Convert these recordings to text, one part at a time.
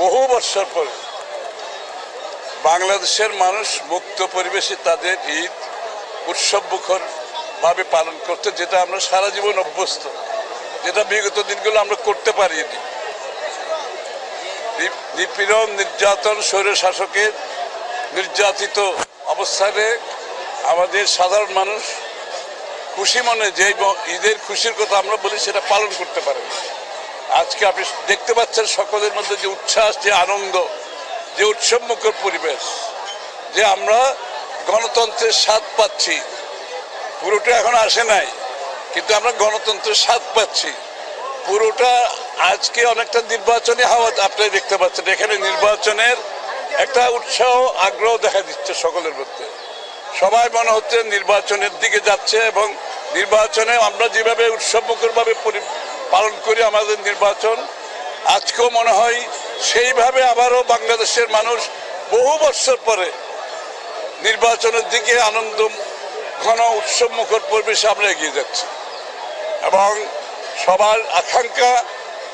বহু বছর পরে বাংলাদেশের মানুষ মুক্ত পরিবেশে তাদের ঈদ উৎসব মুখর ভাবে পালন করতে, যেটা আমরা সারা জীবন অভ্যস্ত, যেটা বিগত দিনগুলো আমরা করতে পারিনি নিপীড়ন, নির্যাতন স্বৈর শাসকের নির্যাতিত অবস্থানে আমাদের সাধারণ মানুষ খুশি মনে যে ঈদের খুশির কথা আমরা বলি, সেটা পালন করতে পারে না। আজকে আপনি দেখতে পাচ্ছেন সকলের মধ্যে যে উচ্ছ্বাস, যে আনন্দ, যে উৎসবমুখর পরিবেশ, যে আমরা গণতন্ত্রের স্বাদ পাচ্ছি। পুরোটা এখন আসে নাই, কিন্তু আমরা গণতন্ত্রের স্বাদ পাচ্ছি। পুরোটা আজকে অনেকটা নির্বাচনী হাওয়া আপনি দেখতে পাচ্ছেন। এখানে নির্বাচনের একটা উৎসাহ, আগ্রহ দেখা দিচ্ছে সকলের মধ্যে। সবাই মনে হচ্ছে নির্বাচনের দিকে যাচ্ছে এবং নির্বাচনে আমরা যেভাবে উৎসবমুখরভাবে পালন করি আমাদের নির্বাচন। আজকেও মনে হয় সেইভাবে আবারও বাংলাদেশের মানুষ বহু বছর পরে নির্বাচনের দিকে আনন্দ, ঘন উৎসব মুখর পরিবেশে আমরা এগিয়ে যাচ্ছি। এবং সবার আকাঙ্ক্ষা,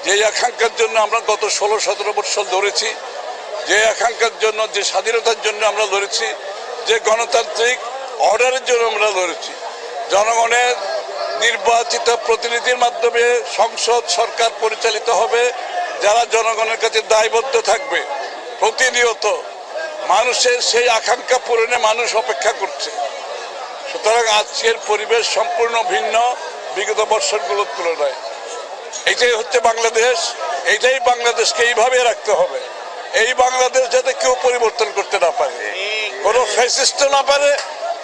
যে আকাঙ্ক্ষার জন্য আমরা গত ষোলো সতেরো বছর ধরেছি, যে আকাঙ্ক্ষার জন্য, যে স্বাধীনতার জন্য আমরা লড়েছি, যে গণতান্ত্রিক অর্ডারের জন্য আমরা লড়েছি। জনগণের নির্বাচিত প্রতিনিধির মাধ্যমে সংসদ সরকার পরিচালিত হবে, যারা জনগণের কাছে দায়বদ্ধ থাকবে। প্রতিনিয়ত মানুষের সেই আকাঙ্ক্ষা পূরণে মানুষ অপেক্ষা করছে। সুতরাং আজকের পরিবেশ সম্পূর্ণ ভিন্ন বিগত বৎসরগুলোর তুলনায়। এটাই হচ্ছে বাংলাদেশ এইটাই বাংলাদেশকে এইভাবে রাখতে হবে। এই বাংলাদেশ যাতে কেউ পরিবর্তন করতে না পারে। কোনো ফ্যাসিস্ট না পারে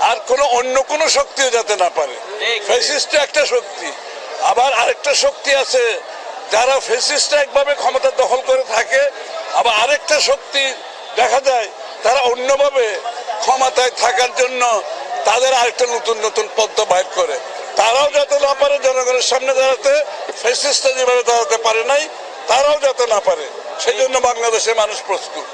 আর কোনো অন্য কোনো শক্তিও যাতে না পারে। ফ্যাসিস্ট একটা শক্তি। আবার আরেকটা শক্তি আছে যারা ফ্যাসিস্ট একভাবে ক্ষমতা দখল করে থাকে আবার আরেকটা শক্তি দেখা যায় তারা অন্যভাবে ক্ষমতায় থাকার জন্য তাদের আরেকটা নতুন নতুন পদ্ম বাইর করে। তারাও যাতে না পারে জনগণের সামনে দাঁড়াতে ফেসিস্টটা যেভাবে দাঁড়াতে পারে নাই তারাও যাতে না পারে সেই জন্য বাংলাদেশের মানুষ প্রস্তুত।